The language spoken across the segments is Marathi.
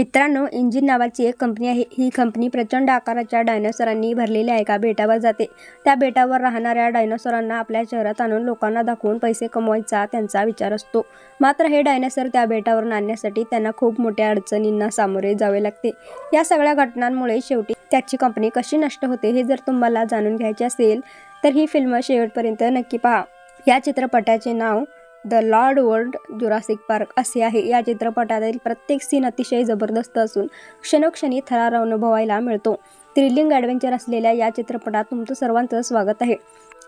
मित्रांनो इंजिन नावाची एक कंपनी आहे. ही कंपनी प्रचंड आकाराच्या डायनोसरांनी भरलेल्या एका बेटावर जाते. त्या बेटावर राहणाऱ्या डायनोसरांना आपल्या शहरात आणून लोकांना दाखवून पैसे कमवायचा त्यांचा विचार असतो. मात्र हे डायनोसर त्या बेटावर आणण्यासाठी त्यांना खूप मोठ्या अडचणींना सामोरे जावे लागते. या सगळ्या घटनांमुळे शेवटी त्याची कंपनी कशी नष्ट होते हे जर तुम्हाला जाणून घ्यायचे असेल तर ही फिल्म शेवटपर्यंत नक्की पहा. या चित्रपटाचे नाव the lord world Jurassic Park असे आहे. या चित्रपटातील प्रत्येक सीन अतिशय जबरदस्त असून क्षणोक्षणी थरार अनुभवायला मिळतो. थ्रिलिंग ॲडव्हेंचर असलेल्या या चित्रपटात तुमचं सर्वांचं स्वागत आहे.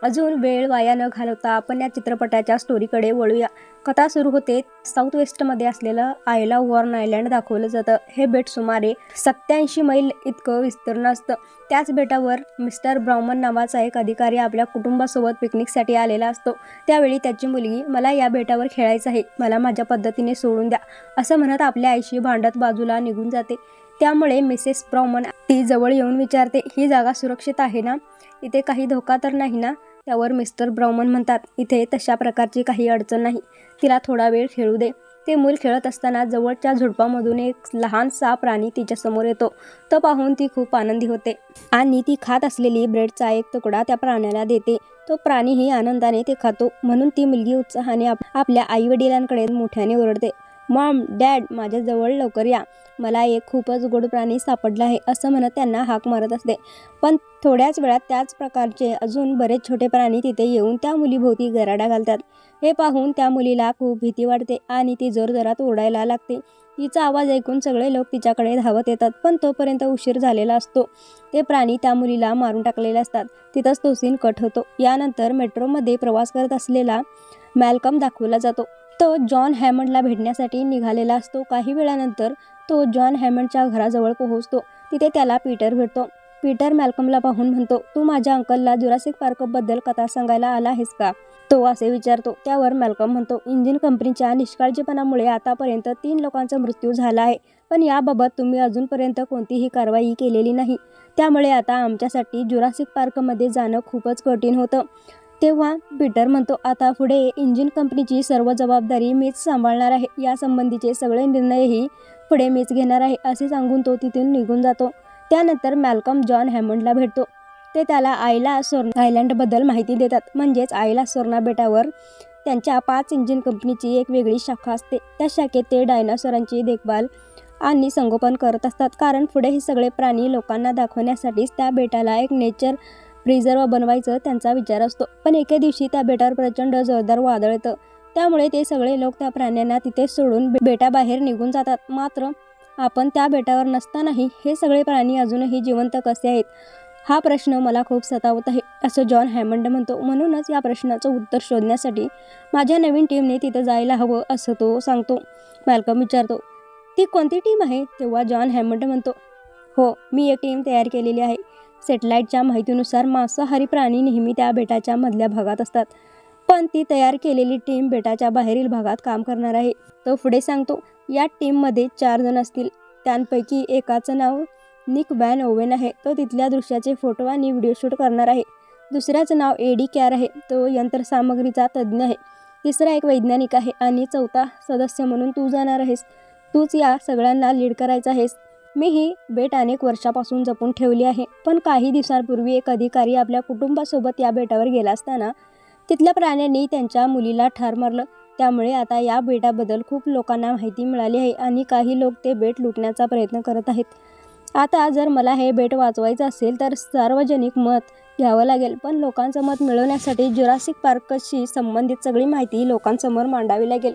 अजून वेळ वाया न घालवता आपण या चित्रपटाच्या स्टोरीकडे वळूया. कथा सुरू होते. साऊथ वेस्टमध्ये असलेलं आयला वॉर्न आयलँड दाखवलं जातं. हे बेट सुमारे सत्याऐंशी मैल इतकं विस्तीर्ण असतं. त्याच बेटावर मिस्टर ब्राह्मण नावाचा एक अधिकारी आपल्या कुटुंबासोबत पिकनिकसाठी आलेला असतो. त्यावेळी त्याची मुलगी मला या बेटावर खेळायचं आहे. मला माझ्या पद्धतीने सोडून द्या. असं म्हणत आपल्या आईशी भांडत बाजूला निघून जाते. त्यामुळे मिसेस ब्राह्मण ती जवळ येऊन विचारते ही जागा सुरक्षित आहे ना? इथे काही धोका तर नाही ना? त्यावर मिस्टर ब्राउमन म्हणतात इथे तशा प्रकारची काही अडचण नाही. तिला थोडा वेळ खेळू दे. ते मूल खेळत असताना जवळच्या झुडपामधून एक लहानसा प्राणी तिच्यासमोर येतो. तो पाहून ती खूप आनंदी होते आणि ती खात असलेली ब्रेडचा एक तुकडा त्या प्राण्याला देते. तो प्राणीही आनंदाने ते खातो म्हणून ती मुलगी उत्साहाने आपल्या आईवडिलांकडे मोठ्याने ओरडते. मॉम डॅड माझ्याजवळ लवकर या. मला एक खूपच गोड प्राणी सापडला आहे असं म्हणत त्यांना हाक मारत असते. पण थोड्याच वेळात त्याच प्रकारचे अजून बरेच छोटे प्राणी तिथे येऊन त्या मुलीभोवती गराडा घालतात. हे पाहून त्या मुलीला खूप भीती वाटते आणि ती जोरजोरात ओरडायला लागते. तिचा आवाज ऐकून सगळे लोक तिच्याकडे धावत येतात पण तोपर्यंत उशीर झालेला असतो. ते प्राणी त्या मुलीला मारून टाकलेले असतात. तिथंच तो सीन कट होतो. यानंतर मेट्रोमध्ये प्रवास करत असलेला मॅल्कम दाखवला जातो. तो जॉन हॅमंडला भेटण्यासाठी निघालेला असतो. काही वेळानंतर तो जॉन हॅमंडच्या घराजवळ पोहोचतो. तिथे त्याला पीटर भेटतो. पीटर मॅल्कमला पाहून म्हणतो तू माझ्या अंकलला जुरासिक पार्कबद्दल कथा सांगायला आला आहेस का? तो असे विचारतो. त्यावर मॅल्कम म्हणतो इंजिन कंपनीच्या निष्काळजीपणामुळे आतापर्यंत तीन लोकांचा मृत्यू झाला आहे. पण याबाबत तुम्ही अजूनपर्यंत कोणतीही कारवाई केलेली नाही. त्यामुळे आता आमच्यासाठी जुरासिक पार्कमध्ये जाणं खूपच कठीण होतं. तेव्हा पीटर म्हणतो आता पुढे इंजिन कंपनीची सर्व जबाबदारी मीच सांभाळणार आहे. यासंबंधीचे सगळे निर्णयही पुढे मीच घेणार आहे असे सांगून तो तिथून निघून जातो. त्यानंतर मॅल्कम जॉन हॅमंडला भेटतो. ते त्याला आईला सोर्ना आयलँडबद्दल माहिती देतात. म्हणजेच आईला सोर्ना बेटावर त्यांच्या पाच इंजिन कंपनीची एक वेगळी शाखा असते. त्या शाखेत ते डायनासोरांची देखभाल आणि संगोपन करत असतात. कारण पुढे हे सगळे प्राणी लोकांना दाखवण्यासाठीच त्या बेटाला एक नेचर प्रिझर्व बनवायचं त्यांचा विचार असतो. पण एके दिवशी त्या बेटावर प्रचंड जोरदार वादळ येतं. त्यामुळे ते सगळे लोक त्या प्राण्यांना तिथे सोडून बेटाबाहेर निघून जातात. मात्र आपण त्या बेटावर नसतानाही हे सगळे प्राणी अजूनही जिवंत कसे आहेत? हा प्रश्न मला खूप सतावत आहे असं जॉन हॅमंड म्हणतो. म्हणूनच या प्रश्नाचं उत्तर शोधण्यासाठी माझ्या नवीन टीमने तिथं जायला हवं असं तो सांगतो. मॅल्कम विचारतो. ती कोणती टीम आहे? तेव्हा जॉन हॅमंड म्हणतो. हो मी एक टीम तयार केलेली आहे. सॅटेलाईटच्या माहितीनुसार मांसाहारी प्राणी नेहमी त्या बेटाच्या मधल्या भागात असतात. पण ती तयार केलेली टीम बेटाच्या बाहेरील भागात काम करणार आहे. तो पुढे सांगतो या टीममध्ये चार जण असतील. त्यांपैकी एकाचं नाव निक वॅन ओवेन आहे. तो तिथल्या दृश्याचे फोटो आणि व्हिडिओ शूट करणार आहे. दुसऱ्याचं नाव एडी कॅर आहे. तो यंत्रसामग्रीचा तज्ज्ञ आहे. तिसरा एक वैज्ञानिक आहे आणि चौथा सदस्य म्हणून तू जाणार आहेस. तूच या सगळ्यांना लीड करायचा आहेस. मी ही बेट अनेक वर्षापासून जपून ठेवली आहे. पण काही दिवसांपूर्वी एक अधिकारी आपल्या कुटुंबासोबत या बेटावर गेला असताना तिथल्या प्राण्यांनी त्यांच्या मुलीला ठार मारलं. त्यामुळे आता या बेटाबद्दल खूप लोकांना माहिती मिळाली आहे आणि काही लोक ते बेट लुटण्याचा प्रयत्न करत आहेत. आता जर मला हे बेट वाचवायचं असेल तर सार्वजनिक मत घ्यावं लागेल पण लोकांचं मत मिळवण्यासाठी जुरासिक पार्कशी संबंधित सगळी माहिती लोकांसमोर मांडावी लागेल.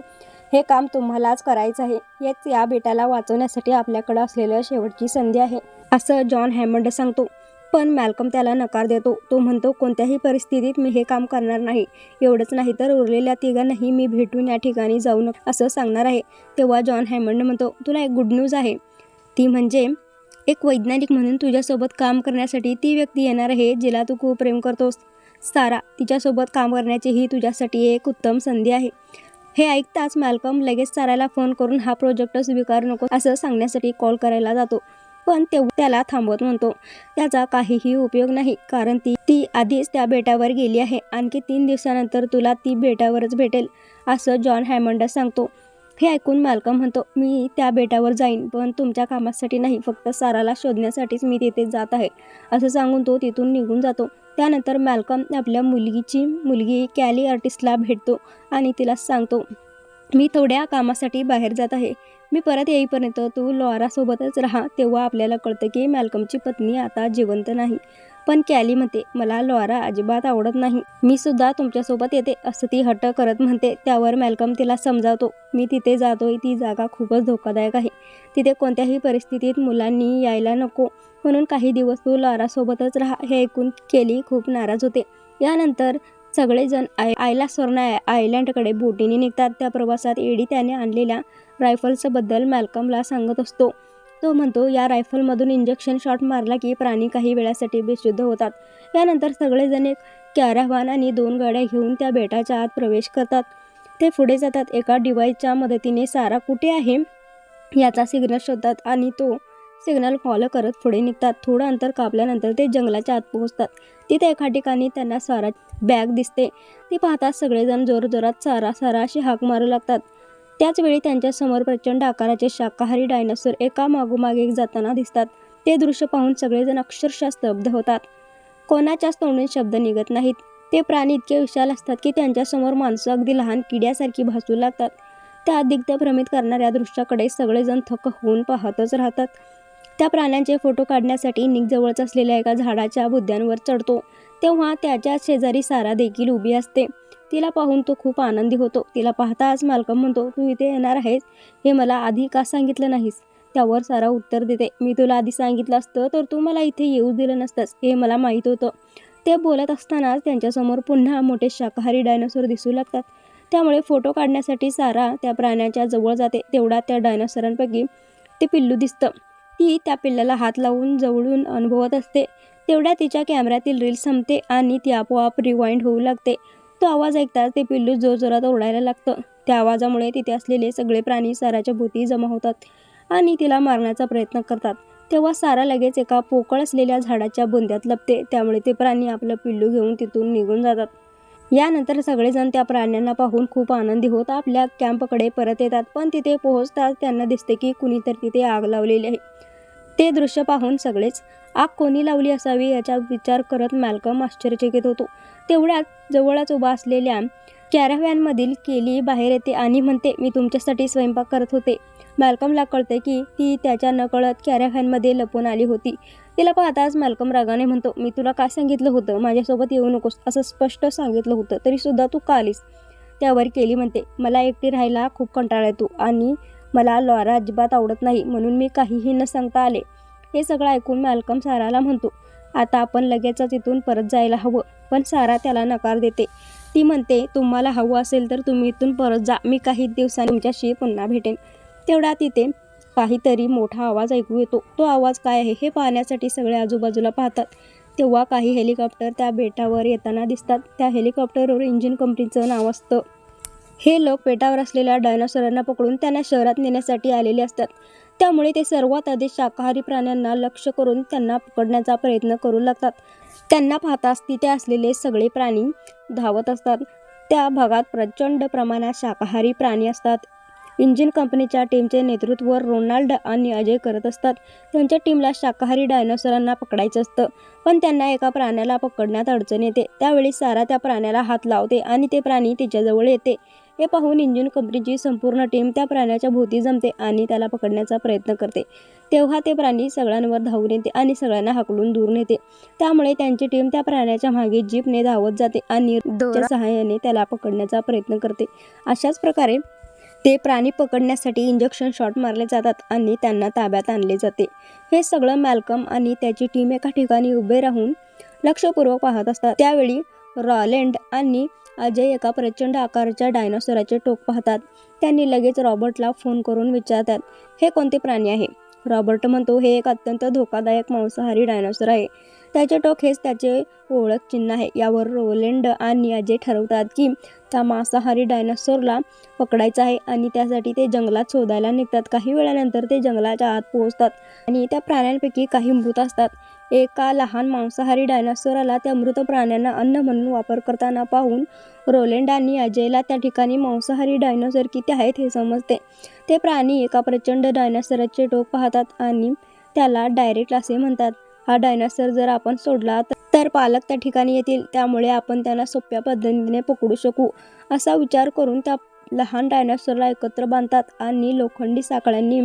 हे काम तुम्हालाच करायचं आहे. हेच या बेटाला वाचवण्यासाठी आपल्याकडं असलेलं शेवटची संधी आहे असं जॉन हॅमंड सांगतो. पण मॅल्कम त्याला नकार देतो. तो म्हणतो कोणत्याही परिस्थितीत मी हे काम करणार नाही. एवढंच नाही तर उरलेल्या तिघांनाही मी भेटून या ठिकाणी जाऊ नका असं सांगणार आहे. तेव्हा जॉन हॅमंड म्हणतो तुला एक गुड न्यूज आहे. ती म्हणजे एक वैज्ञानिक म्हणून तुझ्यासोबत काम करण्यासाठी ती व्यक्ती येणार आहे जिला तू खूप प्रेम करतोस. सारा तिच्यासोबत काम करण्याची ही तुझ्यासाठी एक उत्तम संधी आहे. हे ऐकताच मॅल्कम लगेच साराला फोन करून हा प्रोजेक्ट स्वीकारू नको असं सांगण्यासाठी कॉल करायला जातो. पण तेव्हा त्याला थांबवत म्हणतो त्याचा काहीही उपयोग नाही कारण ती ती आधीच त्या बेटावर गेली आहे. आणखी तीन दिवसानंतर तुला ती बेटावरच भेटेल असं जॉन हॅमंड सांगतो. हे ऐकून मालकम म्हणतो मी त्या बेटावर जाईन पण तुमच्या कामासाठी नाही फक्त साराला शोधण्यासाठीच मी तिथे जात आहे. असं सांगून तो तिथून निघून जातो. त्यानंतर मॅल्कम आपल्या मुलगीची मुलगी कॅली आर्टिस्टला भेटतो आणि तिला सांगतो मी थोड्या कामासाठी बाहेर जात आहे. मी परत येईपर्यंत तू लॉरासोबतच राहा तेव्हा आपल्याला कळतं की मॅल्कमची पत्नी आता जिवंत नाही. पण कॅली म्हणते मला लॉरा अजिबात आवडत नाही. मी सुद्धा तुमच्यासोबत येते असं ती हट्ट करत म्हणते. त्यावर मॅल्कम तिला समजावतो मी तिथे जातोय ती जागा खूपच धोकादायक आहे. तिथे कोणत्याही परिस्थितीत मुलांनी यायला नको. म्हणून काही दिवस तू लॉरासोबतच राहा हे ऐकून केली खूप नाराज होते. यानंतर सगळेजण आय आयला स्वर्णा आयलँडकडे बोटीने निघतात. त्या प्रवासात एडी त्याने आणलेल्या रायफल्सबद्दल मॅल्कमला सांगत असतो. तो म्हणतो या रायफलमधून इंजेक्शन शॉट मारला की प्राणी काही वेळासाठी बेशुद्ध होतात. यानंतर सगळेजण एक कॅराव्हान आणि दोन गाड्या घेऊन त्या बेटाच्या आत प्रवेश करतात. ते पुढे जातात. एका डिव्हाइसच्या मदतीने सारा कुठे आहे? याचा सिग्नल शोधतात आणि तो सिग्नल फॉलो करत पुढे निघतात. थोडं अंतर कापल्यानंतर ते जंगलाच्या आत पोहोचतात. तिथे एका ठिकाणी त्यांना सारा बॅग दिसते. ती पाहताच सगळेजण जोरजोरात सारा सारा अशी हाक मारू लागतात. त्याचवेळी त्यांच्यासमोर प्रचंड आकाराचे शाकाहारी डायनासोर एका मागोमागे एक जाताना दिसतात. ते दृश्य पाहून सगळेजण अक्षरशः स्तब्ध होतात. कोणाच्याच तोंडून शब्द निघत नाहीत. ते प्राणी इतके विशाल असतात की त्यांच्यासमोर माणसं अगदी लहान किड्यासारखी भासू लागतात. त्या दिग्ध भ्रमित करणाऱ्या दृश्याकडे सगळेजण थक्क होऊन पाहतच राहतात. त्या प्राण्यांचे फोटो काढण्यासाठी निक जवळच असलेल्या एका झाडाच्या बुद्ध्यांवर चढतो. तेव्हा त्याच्या शेजारी सारा देखील उभी असते. तिला पाहून तो खूप आनंदी होतो. तिला पाहताच मालकम म्हणतो तू इथे येणार आहेस? हे मला आधी का सांगितलं नाहीस त्यावर सारा उत्तर देते मी तुला आधी सांगितलं असतं तर तू मला इथे येऊ दिलं नसतंच हे मला माहीत होतं ते बोलत असतानाच त्यांच्यासमोर पुन्हा मोठे शाकाहारी डायनासोर दिसू लागतात. त्यामुळे फोटो काढण्यासाठी सारा त्या प्राण्याच्या जवळ जाते. तेवढा त्या डायनासोरांपैकी ते पिल्लू दिसतं. ती त्या पिल्लाला हात लावून जवळून अनुभवत असते. तेवढ्या तिच्या कॅमेऱ्यातील रील संपते आणि ती आपोआप रिवाइंड होऊ लागते. तो आवाज ऐकताच ते पिल्लू जोरजोरात ओरडायला लागतं. त्या आवाजामुळे तिथे असलेले सगळे प्राणी साराच्या भोवती जमा होतात आणि तिला मारण्याचा प्रयत्न करतात. तेव्हा सारा लगेच एका पोकळ असलेल्या झाडाच्या बुंद्यात लपते. त्यामुळे ते प्राणी आपलं पिल्लू घेऊन तिथून निघून जातात. यानंतर सगळेजण त्या प्राण्यांना पाहून खूप आनंदी होत आपल्या कॅम्पकडे परत येतात. पण तिथे पोहोचताच त्यांना दिसते की कुणीतरी तिथे आग लावलेली आहे. ते दृश्य पाहून सगळेच आग कोणी लावली असावी याचा विचार करत मॅल्कम आश्चर्यचकित होतो. तेवढ्यात जवळच उभा असलेल्या कॅराव्हॅनमधील केली बाहेर येते आणि म्हणते मी तुमच्यासाठी स्वयंपाक करत होते. मॅल्कमला कळते की ती त्याच्या नकळत कॅराव्हॅनमध्ये लपून आली होती. तिला पाहताच मॅल्कम रागाने म्हणतो मी तुला काय सांगितलं होतं? माझ्यासोबत येऊ नकोस. असं स्पष्ट सांगितलं होतं. तरीसुद्धा तू का आलीस? त्यावर केली म्हणते मला एकटी राहायला खूप कंटाळा येतो आणि मला लॉरा अजिबात आवडत नाही म्हणून मी काहीही न सांगता आले. हे सगळं ऐकून मॅल्कम साराला म्हणतो आता आपण लगेचच इथून परत जायला हवं पण सारा त्याला नकार देते. ती म्हणते तुम्हाला हवं असेल तर तुम्ही इथून परत जा मी काही दिवसांनी तुमच्याशी पुन्हा भेटेन. तेवढा तिथे काहीतरी मोठा आवाज ऐकू येतो. तो आवाज काय आहे हे पाहण्यासाठी सगळे आजूबाजूला पाहतात. तेव्हा काही हेलिकॉप्टर त्या बेटावर येताना दिसतात. त्या हेलिकॉप्टरवर इंजिन कंपनीचं नाव असतं. हे लोक पेटावर असलेल्या डायनासोरांना पकडून त्यांना शहरात नेण्यासाठी आलेले असतात. त्यामुळे ते सर्वात आधी शाकाहारी प्राण्यांना लक्ष करून त्यांना पकडण्याचा प्रयत्न करू लागतात. त्यांना पाहताच तिथे असलेले सगळे प्राणी धावत असतात. त्या भागात प्रचंड प्रमाणात शाकाहारी प्राणी असतात. इंजिन कंपनीच्या टीमचे नेतृत्व रोनाल्ड आणि अजय करत असतात. त्यांच्या टीमला शाकाहारी डायनोसरांना पकडायचं असतं. पण त्यांना एका प्राण्याला पकडण्यात अडचण येते. त्यावेळी सारा त्या प्राण्याला हात लावते आणि ते प्राणी तिच्याजवळ येते. हे पाहून इंजिन कंपनीची संपूर्ण टीम त्या प्राण्याच्या भोवती जमते आणि त्याला पकडण्याचा प्रयत्न करते. तेव्हा ते प्राणी सगळ्यांवर धावून येते आणि सगळ्यांना हाकलून दूर नेते. त्यामुळे त्यांची टीम त्या प्राण्याच्या मागे जीपने धावत जाते आणि सहाय्याने त्याला पकडण्याचा प्रयत्न करते. अशाच प्रकारे ते प्राणी पकडण्यासाठी इंजेक्शन शॉट मारले जातात आणि त्यांना ताब्यात आणले जाते. हे सगळं मॅल्कम आणि त्याची टीम एका ठिकाणी उभे राहून लक्षपूर्वक पाहत असतात. त्यावेळी रॉलेंड आणि अजय एका प्रचंड आकाराच्या डायनोसॉराचे टोक पाहतात. त्यांनी लगेच रॉबर्टला फोन करून विचारतात हे कोणते प्राणी आहे? रॉबर्ट म्हणतो हे एक अत्यंत धोकादायक मांसाहारी डायनोसॉर आहे. त्याचे टोक हेच त्याचे ओळख चिन्ह आहे. यावर रोलेंड आणि अजय ठरवतात की त्या मांसाहारी डायनासोरला पकडायचं आहे आणि त्यासाठी ते जंगलात शोधायला निघतात. काही वेळानंतर ते जंगलाच्या आत पोहोचतात आणि त्या प्राण्यांपैकी काही मृत असतात. एका लहान मांसाहारी डायनासोराला त्या मृत प्राण्यांना अन्न म्हणून वापर करताना पाहून रोलेंड आणि अजयला त्या ठिकाणी मांसाहारी डायनासोर किती आहेत हे समजते. ते प्राणी एका प्रचंड डायनासोराचे टोक पाहतात आणि त्याला डायरेक्ट असे म्हणतात हा डायनासोर जर आपण सोडला तर पालक त्या ठिकाणी येतील त्यामुळे आपण त्यांना सोप्या पद्धतीने पकडू शकू असा विचार करून त्या लहान डायनासोरला एकत्र बांधतात आणि लोखंडी साखळ्यांनी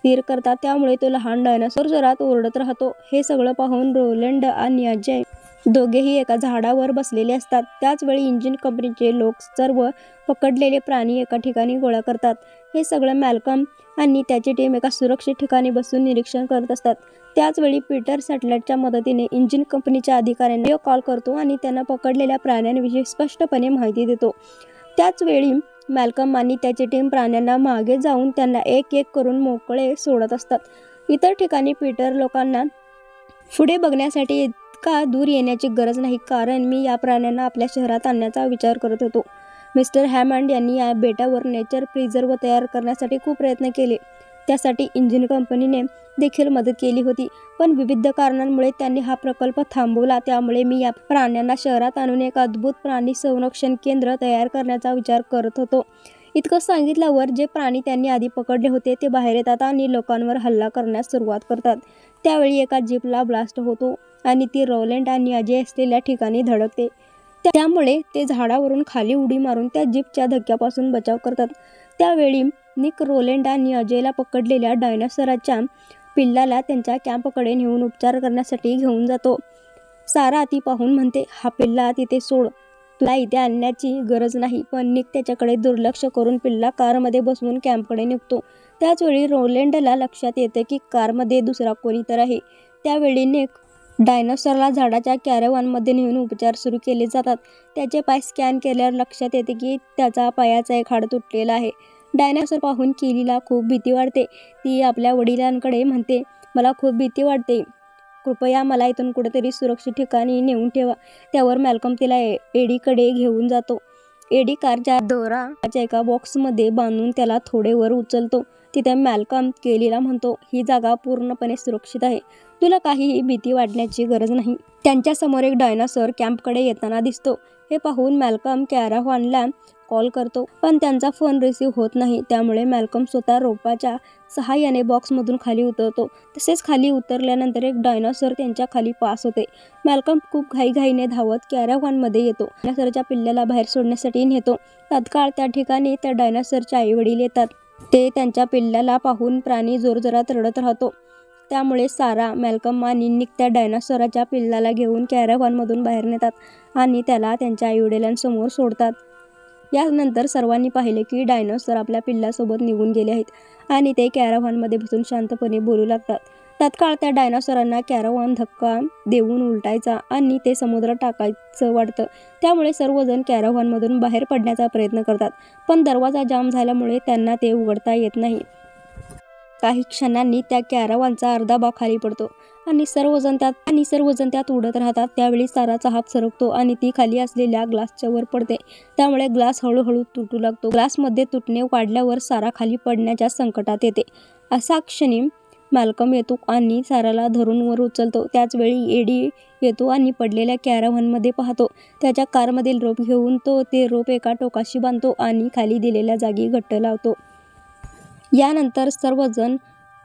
स्थिर करतात. त्यामुळे तो लहान डायनासोर जोरात ओरडत राहतो. हे सगळं पाहून रोलंड आणि अजय दोघेही एका झाडावर बसलेले असतात. त्याचवेळी इंजिन कंपनीचे लोक सर्व पकडलेले प्राणी एका ठिकाणी गोळा करतात. हे सगळं मॅल्कम आणि त्याची टीम एका सुरक्षित ठिकाणी बसून निरीक्षण करत असतात. त्याचवेळी पीटर सॅटेलाइटच्या मदतीने इंजिन कंपनीच्या अधिकाऱ्यांना कॉल करतो आणि त्यांना पकडलेल्या प्राण्यांविषयी स्पष्टपणे माहिती देतो. त्याचवेळी मॅल्कम आणि त्याची टीम प्राण्यांना मागे जाऊन त्यांना एक एक करून मोकळे सोडत असतात. इतर ठिकाणी पीटर लोकांना पुढे बघण्यासाठी इतका दूर येण्याची गरज नाही कारण मी या प्राण्यांना आपल्या शहरात आणण्याचा विचार करत होतो. मिस्टर हॅमंड यांनी या बेटावर नेचर प्रिझर्व तयार करण्यासाठी खूप प्रयत्न केले. त्यासाठी इंजिन कंपनीने देखील मदत केली होती. पण विविध कारणांमुळे त्यांनी हा प्रकल्प थांबवला. त्यामुळे मी या प्राण्यांना शहरात आणून एक अद्भुत प्राणी संरक्षण केंद्र तयार करण्याचा विचार करत होतो. इतकं सांगितल्यावर जे प्राणी त्यांनी आधी पकडले होते ते बाहेर येतात आणि लोकांवर हल्ला करण्यास सुरुवात करतात. त्यावेळी एका जीपला ब्लास्ट होतो आणि ती रोलँड आणि अजय असलेल्या ठिकाणी धडकते. त्यामुळे ते झाडावरून खाली उडी मारून त्या जीपच्या धक्क्यापासून बचाव करतात. त्यावेळी निक रोलेंड आणि अजयला पकडलेल्या डायनासोराच्या पिल्लाला त्यांच्या कॅम्पकडे नेऊन उपचार करण्यासाठी घेऊन जातो. सारा ती पाहून म्हणते हा पिल्ला तिथे सोड. तुला इथे आणण्याची गरज नाही. पण निक त्याच्याकडे दुर्लक्ष करून पिल्ला कारमध्ये बसवून कॅम्पकडे निघतो. त्याचवेळी रोलेंडला लक्षात येते की कारमध्ये दुसरा कोणी तर आहे. त्यावेळी निक डायनोसरला झाडाच्या कॅरेवानमध्ये नेऊन उपचार सुरू केले जातात. त्याचे पाय स्कॅन केल्यावर लक्षात येते की त्याचा पायाचा एक हाड तुटलेला आहे. डायनासोर पाहून केलीला खूप भीती वाटते. ती आपल्या वडिलांकडे म्हणते मला खूप भीती वाटते. कृपया मला इथून कुठेतरी सुरक्षित ठिकाणी नेऊन ठेवा. त्यावर मॅल्कम तिला एडीकडे घेऊन जातो. एडी कारच्या दोराच्या एका बॉक्समध्ये बांधून त्याला थोडे वर उचलतो. तिथे मॅल्कम केलीला म्हणतो ही जागा पूर्णपणे सुरक्षित आहे. तुला काहीही भीती वाटण्याची गरज नाही. त्यांच्यासमोर एक डायनासोर कॅम्पकडे येताना दिसतो. हे पाहून मॅल्कम कॅराव्हानला कॉल करतो. पण त्यांचा फोन रिसीव्ह होत नाही. त्यामुळे मॅल्कम स्वतः रोपाच्या सहाय्याने बॉक्समधून खाली उतरतो. तसेच खाली उतरल्यानंतर एक डायनासोर त्यांच्या खाली पास होते. मॅल्कम खूप घाईघाईने धावत कॅराव्हानमध्ये येतो. डायनासोरच्या पिल्ल्याला बाहेर सोडण्यासाठी नेतो. तत्काळ त्या ठिकाणी त्या डायनासोरचे आईवडील येतात. ते त्यांच्या पिल्ल्याला पाहून प्राणी जोरजोरात रडत राहतो. त्यामुळे सारा मॅल्कम आणि निक त्या डायनासोराच्या पिल्लाला घेऊन कॅराव्हानमधून बाहेर नेतात आणि त्याला त्यांच्या आईवडिलांसमोर सोडतात. यानंतर सर्वांनी पाहिले की डायनोसॉर आपल्या पिल्लासोबत निघून गेले आहेत आणि ते कॅराव्हानमध्ये बसून शांतपणे बोलू लागतात. तात्काळ त्या डायनासोरांना कॅराव्हान धक्का देऊन उलटायचा आणि ते समुद्रात टाकायचं वाटतं. त्यामुळे सर्वजण कॅराव्हानमधून बाहेर पडण्याचा प्रयत्न करतात पण दरवाजा जाम झाल्यामुळे त्यांना ते उघडता येत नाही. काही क्षणांनी त्या कॅरावानचा अर्धा भाग खाली पडतो आणि सर्वजण त्यात आणि सर्वजण त्यात उडत राहतात. त्यावेळी साराचा हात सरकतो आणि ती खाली असलेल्या ग्लासच्या वर पडते. त्यामुळे ग्लास हळूहळू तुटू लागतो. ग्लासमध्ये तुटणे वाढल्यावर सारा खाली पडण्याच्या संकटात येते. असा क्षणी मालकम येतो आणि साराला धरून वर उचलतो. त्याचवेळी एडी येतो आणि पडलेल्या कॅरावनमध्ये पाहतो. त्याच्या कारमधील रोप घेऊन तो ते रोप एका टोकाशी बांधतो आणि खाली दिलेल्या जागी घट्ट लावतो. यानंतर सर्वजण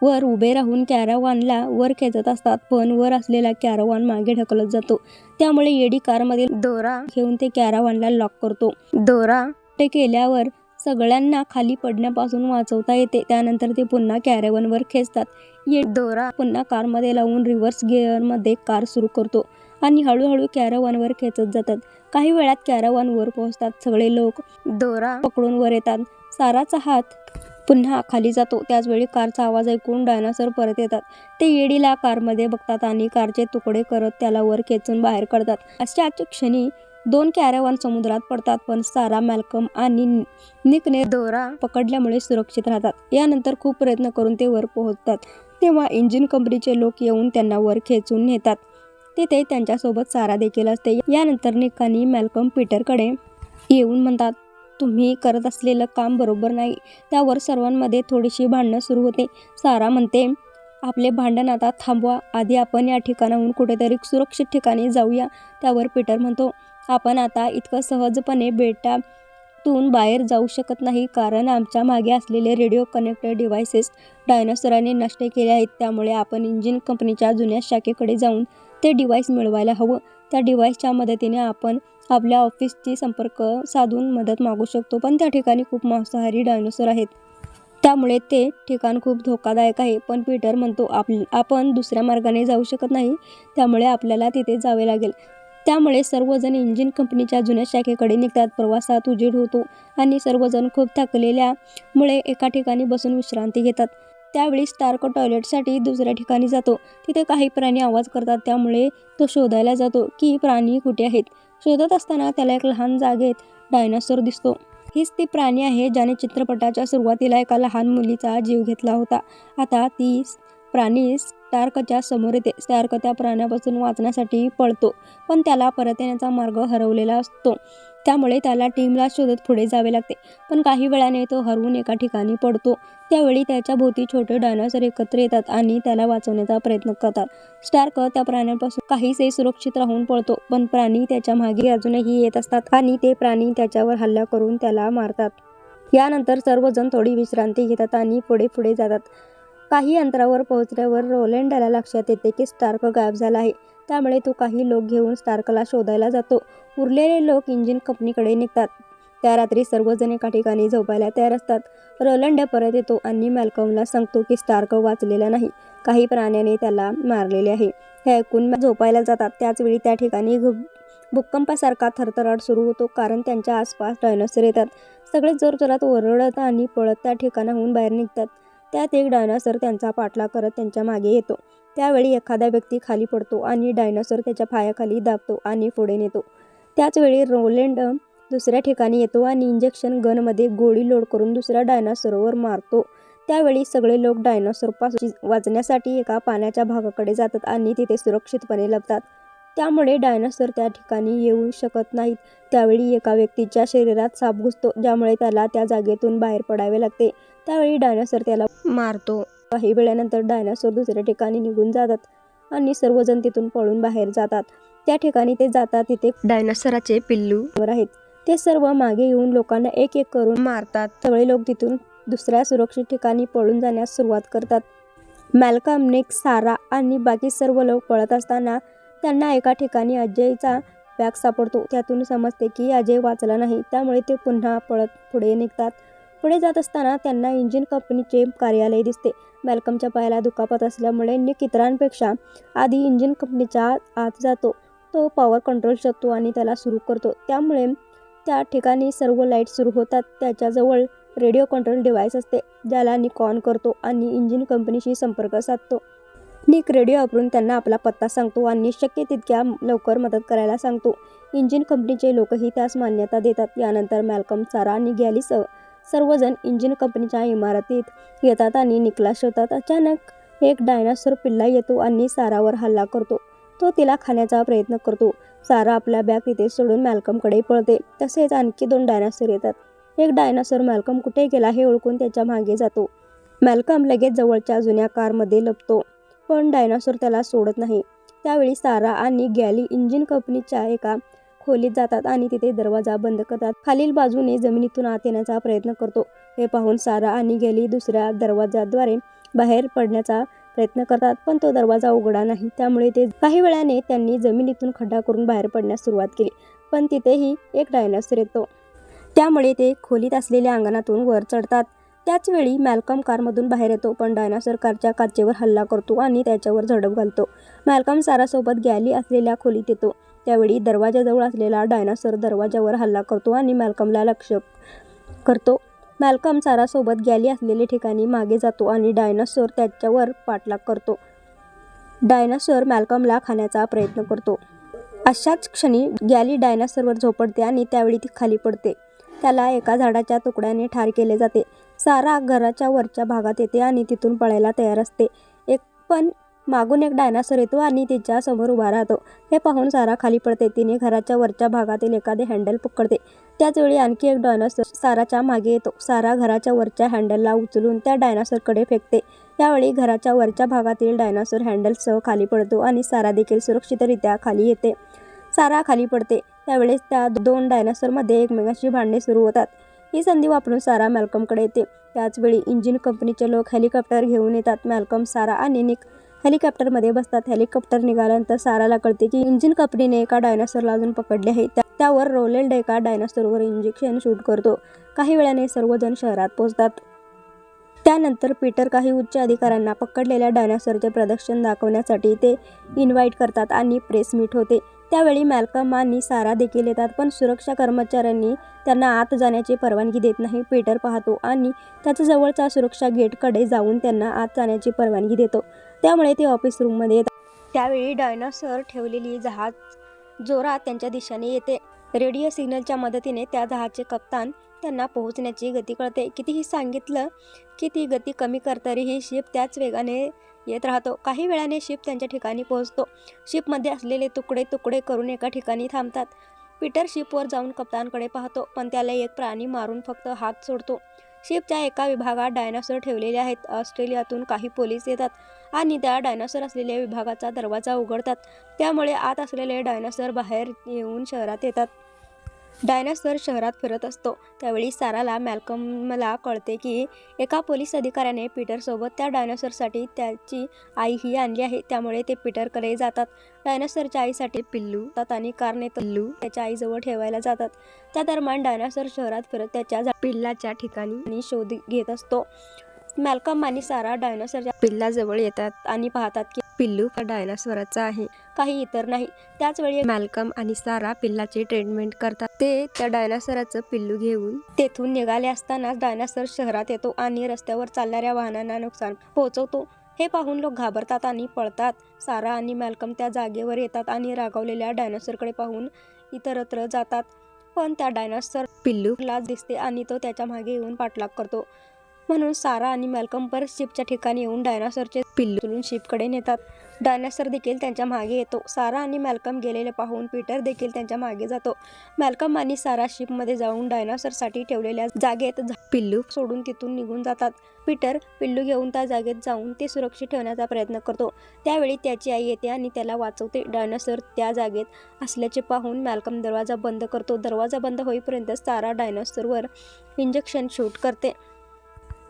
वर उभे राहून कॅरावानला वर खेचत असतात पण वर असलेला कॅरावान मागे ढकलत जातो. त्यामुळे एडी कारमधील दोरा घेऊन ते कॅरावानला लॉक करतो. दोरा ते केल्यावर सगळ्यांना खाली पडण्यापासून वाचवता येते. त्यानंतर ते पुन्हा कॅरेवनवर खेचतात. ये दोरा पुन्हा कारमध्ये लावून रिव्हर्स गिअरमध्ये कार सुरू करतो आणि हळूहळू कॅरवानवर खेचत जातात. काही वेळात कॅरवान वर पोहोचतात. सगळे लोक दोरा पकडून वर येतात. साराचा हात पुन्हा खाली जातो. त्याचवेळी कारचा आवाज ऐकून डायनासोर परत येतात. ते येडीला कारमध्ये बघतात आणि कारचे तुकडे करत त्याला वर खेचून बाहेर काढतात. अशाच क्षणी दोन कॅरेवान समुद्रात पडतात पण सारा मॅल्कम आणि निकने दोरा पकडल्यामुळे सुरक्षित राहतात. यानंतर खूप प्रयत्न करून ते वर पोहोचतात. तेव्हा इंजिन कंपनीचे लोक येऊन त्यांना वर खेचून नेतात. तिथे त्यांच्यासोबत सारा देखील असते. यानंतर निकानी मॅल्कम पीटरकडे येऊन म्हणतात तुम्ही करत असलेलं काम बरोबर नाही. त्यावर सर्वांमध्ये थोडीशी भांडणं सुरू होते. सारा म्हणते आपले भांडण आता थांबवा. आधी आपण या ठिकाणाहून कुठेतरी सुरक्षित ठिकाणी जाऊया. त्यावर पीटर म्हणतो आपण आता इतकं सहजपणे बेटातून बाहेर जाऊ शकत नाही. कारण आमच्या मागे असलेले रेडिओ कनेक्टेड डिव्हायसेस डायनोसरांनी नष्ट केले आहेत. त्यामुळे आपण इंजिन कंपनीच्या जुन्या शाखेकडे जाऊन ते डिव्हाइस मिळवायला हवं. त्या डिव्हाइसच्या मदतीने आपण आपल्या ऑफिसची संपर्क साधून मदत मागू शकतो. पण त्या ठिकाणी खूप मांसाहारी डायनोसॉर आहेत. त्यामुळे ते ठिकाण खूप धोकादायक आहे. पण पीटर म्हणतो आप आपण दुसऱ्या मार्गाने जाऊ शकत नाही. त्यामुळे आपल्याला तिथे जावे लागेल. त्यामुळे सर्वजण इंजिन कंपनीच्या जुन्या शाखेकडे निघतात. प्रवासात उजेड होतो आणि सर्वजण खूप थकलेल्यामुळे एका ठिकाणी बसून विश्रांती घेतात. त्यावेळी स्टार्क टॉयलेटसाठी दुसऱ्या ठिकाणी जातो. तिथे काही प्राणी आवाज करतात त्यामुळे तो शोधायला जातो की प्राणी कुठे आहेत. शोधत असताना त्याला एक लहान जागेत डायनासोर दिसतो. हीच ती प्राणी आहे ज्याने चित्रपटाच्या सुरुवातीला एका लहान मुलीचा जीव घेतला होता. आता ती प्राणी स्टार्कच्या समोर येते. स्टार्क त्या प्राण्यापासून वाचण्यासाठी पळतो पण त्याला परत येण्याचा मार्ग हरवलेला असतो. त्यामुळे त्याला टीमला शोधत पुढे जावे लागते. पण काही वेळाने तो हरवून एका ठिकाणी पडतो. त्यावेळी त्याच्या भोवती छोटे डायनासर एकत्र येतात आणि त्याला वाचवण्याचा प्रयत्न करतात. स्टार्क त्या प्राण्यांपासून काहीसे सुरक्षित राहून पळतो पण प्राणी त्याच्यामागे अजूनही येत असतात आणि ते प्राणी त्याच्यावर हल्ला करून त्याला मारतात. यानंतर सर्वजण थोडी विश्रांती घेतात आणि पुढे पुढे जातात. काही अंतरावर पोहोचल्यावर रोलँडाला लक्षात येते की स्टार्क गायब झाला आहे. त्यामुळे तो काही लोक घेऊन स्टार्कला शोधायला जातो. उरलेले लोक इंजिन कंपनीकडे निघतात. त्या रात्री सर्वजण एका ठिकाणी झोपायला तयार असतात. रलंड परत येतो आणि मॅल्कमला सांगतो की स्टार्क वाचलेला नाही. काही प्राण्याने त्याला मारलेले आहे. हे ऐकून झोपायला जातात. त्याचवेळी त्या ठिकाणी भूकंपासारखा थरथराट सुरू होतो कारण त्यांच्या आसपास डायनोसर येतात. सगळे जोरजोरात ओरडत आणि पळत त्या ठिकाणाहून बाहेर निघतात. त्यात एक डायनॉसर त्यांचा पाठलाग करत त्यांच्या मागे येतो. त्यावेळी एखादा व्यक्ती खाली पडतो आणि डायनासोर त्याच्या पायाखाली दाबतो आणि पुढे नेतो. त्याचवेळी रोलँड दुसऱ्या ठिकाणी येतो आणि इंजेक्शन गनमध्ये गोळी लोड करून दुसऱ्या डायनासोरवर मारतो. त्यावेळी सगळे लोक डायनासोरपासून वाचण्यासाठी एका पाण्याच्या भागाकडे जातात आणि तिथे सुरक्षितपणे लपतात. त्यामुळे डायनासोर त्या ठिकाणी येऊ शकत नाहीत. त्यावेळी एका व्यक्तीच्या शरीरात साप घुसतो ज्यामुळे त्याला त्या जागेतून बाहेर पडावे लागते. त्यावेळी डायनासोर त्याला मारतो. काही वेळानंतर डायनासोर दुसऱ्या ठिकाणी निघून जातात आणि सर्वजण तिथून पळून बाहेर जातात. त्या ठिकाणी ते जातात तिथे डायनासोराचे पिल्लू वर आहेत. ते सर्व मागे येऊन लोकांना एक एक करून मारतात. सगळे लोक तिथून दुसऱ्या सुरक्षित ठिकाणी पळून जाण्यास सुरुवात करतात. मॅल्कम निक सारा आणि बाकी सर्व लोक पळत असताना त्यांना एका ठिकाणी अजयचा बॅग सापडतो. त्यातून समजते की अजय वाचला नाही. त्यामुळे ते पुन्हा पळत पुढे निघतात. पुढे जात असताना त्यांना इंजिन कंपनीचे कार्यालय दिसते. मॅल्कमच्या पायाला दुखापत असल्यामुळे निक इतरांपेक्षा आधी इंजिन कंपनीच्या आत जातो. तो पॉवर कंट्रोल शोधतो आणि त्याला सुरू करतो. त्यामुळे त्या ठिकाणी सर्व लाइट सुरू होतात. त्याच्याजवळ रेडिओ कंट्रोल डिव्हाइस असते ज्याला निक ऑन करतो आणि इंजिन कंपनीशी संपर्क साधतो. निक रेडिओ वापरून त्यांना आपला पत्ता सांगतो आणि शक्य तितक्या लवकर मदत करायला सांगतो. इंजिन कंपनीचे लोकही त्यास मान्यता देतात. यानंतर मॅल्कम सारा आणि गॅलीसह सर्वजण इंजिन कंपनीच्या इमारतीत येतात आणि निकला शोधतात. अचानक एक डायनासोर पिल्ला येतो आणि सारावर हल्ला करतो. तो तिला खाण्याचा प्रयत्न करतो. सारा आपल्या बॅग तिथे सोडून मॅल्कमकडे पळते. तसेच आणखी दोन डायनासोर येतात. एक डायनासोर मॅल्कम कुठे गेला हे ओळखून त्याच्यामागे जातो. मॅल्कम लगेच जवळच्या जुन्या कारमध्ये लपतो. पण डायनासोर त्याला सोडत नाही. त्यावेळी सारा आणि गॅली इंजिन कंपनीच्या एका खोलीत जातात आणि तिथे दरवाजा बंद करतात. खालील बाजूने जमिनीतून आत येण्याचा प्रयत्न करतो. हे पाहून सारा आणि गॅली दुसऱ्या दरवाजाद्वारे बाहेर पडण्याचा प्रयत्न करतात पण तो दरवाजा उघडा नाही. त्यामुळे ते काही वेळाने त्यांनी जमिनीतून खड्डा करून बाहेर पडण्यास सुरुवात केली पण तिथेही एक डायनासोर येतो. त्यामुळे ते खोलीत असलेल्या अंगणातून वर चढतात. त्याच वेळी मॅल्कम कारमधून बाहेर येतो पण डायनासोर कारच्या काचेवर हल्ला करतो आणि त्याच्यावर झडप घालतो. मॅल्कम सारासोबत गॅली असलेल्या खोलीत येतो. त्यावेळी दरवाजाजवळ असलेला डायनासोर दरवाजावर हल्ला करतो आणि मॅल्कमला लक्ष्य करतो. मॅल्कम सारासोबत गॅली असलेल्या ठिकाणी मागे जातो आणि डायनासोर त्याच्यावर पाठलाग करतो. डायनासोर मॅल्कमला खाण्याचा प्रयत्न करतो. अशाच क्षणी गॅली डायनासोरवर झोपडते आणि त्यावेळी ती खाली पडते. त्याला एका झाडाच्या तुकड्याने ठार केले जाते. सारा घराच्या वरच्या भागात येते आणि तिथून पळायला तयार असते. एक पण मागून एक डायनासोर येतो आणि तिच्या समोर उभा राहतो. हे पाहून सारा खाली पडते. तिने घराच्या वरच्या भागातील एखादे हँडल पकडते. त्याच वेळी आणखी एक डायनासोर साराच्या मागे येतो. सारा घराच्या वरच्या हँडलला उचलून त्या डायनासोरकडे फेकते. त्यावेळी घराच्या वरच्या भागातील डायनासोर हँडलसह खाली पडतो आणि सारा देखील सुरक्षितरित्या खाली येते. सारा खाली पडते. त्यावेळेस त्या दोन डायनासोरमध्ये एकमेकांशी भांडणे सुरू होतात. ही संधी वापरून सारा मॅल्कमकडे येते. त्याचवेळी इंजिन कंपनीचे लोक हेलिकॉप्टर घेऊन येतात. मॅल्कम सारा आणि निक हेलिकॉप्टरमध्ये बसतात. हेलिकॉप्टर निघाल्यानंतर साराला कळते की इंजिन कंपनीने एका डायनासोरला अजून पकडले आहे. त्यावर रोलेल्ड एका डायनासोरवर इंजेक्शन शूट करतो. काही वेळाने सर्वजण शहरात पोहोचतात. त्यानंतर पीटर काही उच्च अधिकाऱ्यांना पकडलेल्या डायनासोरचे प्रदर्शन दाखवण्यासाठी ते इन्व्हाइट करतात आणि प्रेस मीट होते. त्यावेळी मॅल्कम आणि सारा देखील येतात पण सुरक्षा कर्मचाऱ्यांनी त्यांना आत जाण्याची परवानगी देत नाही. पीटर पाहतो आणि त्याच्या जवळच्या सुरक्षा गेटकडे जाऊन त्यांना आत जाण्याची परवानगी देतो. त्यामुळे ते ऑफिस रूममध्ये येतात. त्यावेळी डायनासोर ठेवलेली जहाज जोरात त्यांच्या दिशेने येते. रेडिओ सिग्नलच्या मदतीने त्या जहाजचे कप्तान त्यांना पोहोचण्याची गती कळते. कितीही सांगितलं की ती गती कमी कर तरीही शिप त्याच वेगाने येत राहतो. काही वेळाने शिप त्यांच्या ठिकाणी पोहोचतो. शिपमध्ये असलेले तुकडे तुकडे करून एका ठिकाणी थांबतात. पीटर शिपवर जाऊन कप्तानकडे पाहतो पण त्याला एक प्राणी मारून फक्त हात सोडतो. शिपच्या एका विभागात डायनासोर ठेवलेले आहेत. ऑस्ट्रेलियातून काही पोलीस येतात आणि त्या डायनासोर असलेल्या विभागाचा दरवाजा उघडतात. त्यामुळे आत असलेले डायनासोर बाहेर येऊन शहरात येतात. डायनासोर शहरात फिरत असतो. त्यावेळी साराला मॅल्कमला कळते की एका पोलीस अधिकाऱ्याने पीटरसोबत त्या डायनासोरसाठी त्याची आई ही आणली आहे. त्यामुळे ते पीटरकडे जातात. डायनासोरच्या आईसाठी पिल्लू जातात आणि कारने पिल्लू त्याच्या आईजवळ ठेवायला जातात. त्या दरम्यान डायनासोर शहरात फिरत त्याच्या पिल्लाच्या ठिकाणी शोध घेत असतो. मॅल्कम आणि सारा डायनासोरच्या पिल्लाजवळ येतात आणि पाहतात की पिल्लू हा डायनासोराचा आहे. काही इतर नाही. त्याच वेळी मॅल्कम आणि सारा पिल्लाची ट्रीटमेंट करतात. ते त्या डायनासोराचं पिल्लू घेऊन तेथून निघाले असताना डायनासोर शहरात येतो आणि रस्त्यावर चालणाऱ्या वाहनांना नुकसान पोहोचवतो. हे पाहून लोक घाबरतात आणि पळतात. सारा आणि मॅल्कम त्या जागेवर येतात आणि रागावलेल्या डायनासोरकडे पाहून इतरत्र जातात. पण त्या डायनासोर पिल्लूला दिसते आणि तो त्याच्यामागे येऊन पाठलाग करतो. म्हणून सारा आणि मॅल्कम परत शिपच्या ठिकाणी येऊन डायनासोरचे पिल्लू उचलून शिपकडे नेतात. डायनासोर देखील त्यांच्या मागे येतो. सारा आणि मॅल्कम गेलेले पाहून पीटर देखील त्यांच्या मागे जातो. मॅल्कम आणि सारा शिपमध्ये जाऊन डायनासोरसाठी ठेवलेल्या जागेत पिल्लू सोडून तिथून निघून जातात. पीटर पिल्लू घेऊन त्या जागेत जाऊन ते सुरक्षित ठेवण्याचा प्रयत्न करतो. त्यावेळी त्याची आई येते आणि त्याला वाचवते. डायनासोर त्या जागेत असल्याचे पाहून मॅल्कम दरवाजा बंद करतो. दरवाजा बंद होईपर्यंत सारा डायनासोरवर इंजेक्शन शूट करते.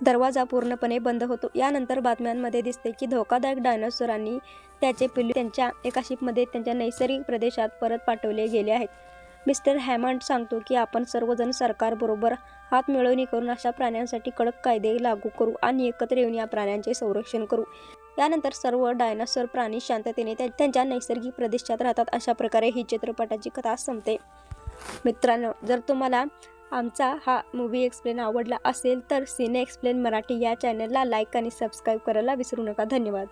दरवाजा पूर्णपणे बंद होतो. यानंतर बातम्यांमध्ये दिसते की धोकादायक डायनासोरांनी त्याचे पिल्लू त्यांच्या एका शिपमध्ये त्यांच्या नैसर्गिक प्रदेशात परत पाठवले गेले आहेत. मिस्टर हॅमंड सांगतो की आपण सर्वजण सरकारबरोबर हात मिळवणी करून अशा प्राण्यांसाठी कडक कायदे लागू करू आणि एकत्र येऊन या प्राण्यांचे संरक्षण करू. यानंतर सर्व डायनासोर प्राणी शांततेने त्यांच्या नैसर्गिक प्रदेशात राहतात अशा प्रकारे ही चित्रपटाची कथा संपते. मित्रांनो जर तुम्हाला आमचा हा मूवी एक्सप्लेन आवडला असेल तर सिने एक्सप्लेन मराठी या चॅनलला लाईक आणि सबस्क्राईब करायला विसरू नका. धन्यवाद.